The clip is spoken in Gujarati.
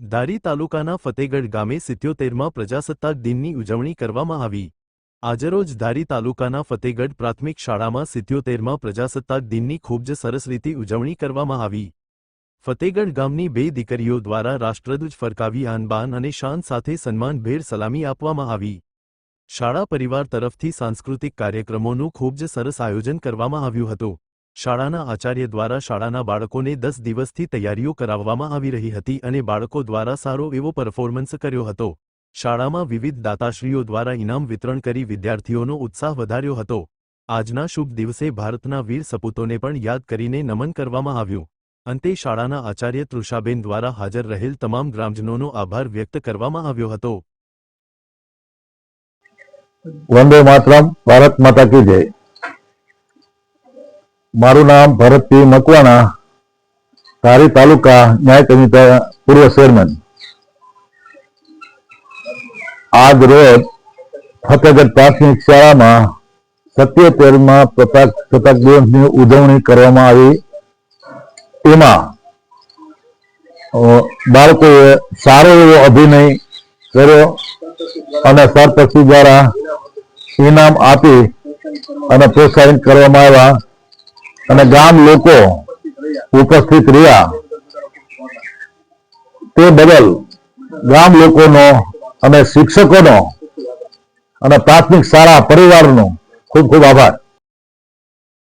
ધારી તાલુકાના ફતેગઢ ગામે સિત્યોતેરમાં પ્રજાસત્તાક દિનની ઉજવણી કરવામાં આવી. આજરોજ ધારી તાલુકાના ફતેગઢ પ્રાથમિક શાળામાં સિત્યોતેરમાં પ્રજાસત્તાક દિનની ખૂબ જ સરસ રીતે ઉજવણી કરવામાં આવી. ફતેગઢ ગામની બે દીકરીઓ દ્વારા રાષ્ટ્રધ્વજ ફરકાવી આનબાન અને શાન સાથે સન્માનભેર સલામી આપવામાં આવી. શાળા પરિવાર તરફથી સાંસ્કૃતિક કાર્યક્રમોનું ખૂબ જ સરસ આયોજન કરવામાં આવ્યું હતું. શાળાના આચાર્ય દ્વારા શાળાના બાળકોને દસ દિવસથી તૈયારીઓ કરાવવામાં આવી રહી હતી અને બાળકો દ્વારા સારો એવો પરફોર્મન્સ કર્યો હતો. શાળામાં વિવિધ દાતાશ્રીઓ દ્વારા ઇનામ વિતરણ કરી વિદ્યાર્થીઓનો ઉત્સાહ વધાર્યો હતો. આજના શુભ દિવસે ભારતના વીર સપૂતોને પણ યાદ કરીને નમન કરવામાં આવ્યું. અંતે શાળાના આચાર્ય તૃષાબેન દ્વારા હાજર રહેલ તમામ ગ્રામજનોનો આભાર વ્યક્ત કરવામાં આવ્યો હતો. વંદે માતરમ, ભારત માતા કી જય. મારું નામ ભરતસિંહ મકવાણા, ધારી તાલુકા ન્યાય સમિતિ પૂર્વ ચેરમેન. આજ રોજ ફતેગઢ પ્રાથમિક શાળામાં સત્યોતેરમાં પ્રજાસત્તાક દિવસની ઉજવણી કરવામાં આવી. એમાં બાળકોએ સારો એવો અભિનય કર્યો અને સરપંચી દ્વારા ઇનામ આપી અને પ્રોત્સાહિત કરવામાં આવ્યા. અને ગામ લોકો ઉપસ્થિત રહ્યા. તે બદલ ગામ લોકોનો અને શિક્ષકોનો અને પ્રાથમિક શાળા પરિવારનો ખૂબ ખૂબ આભાર.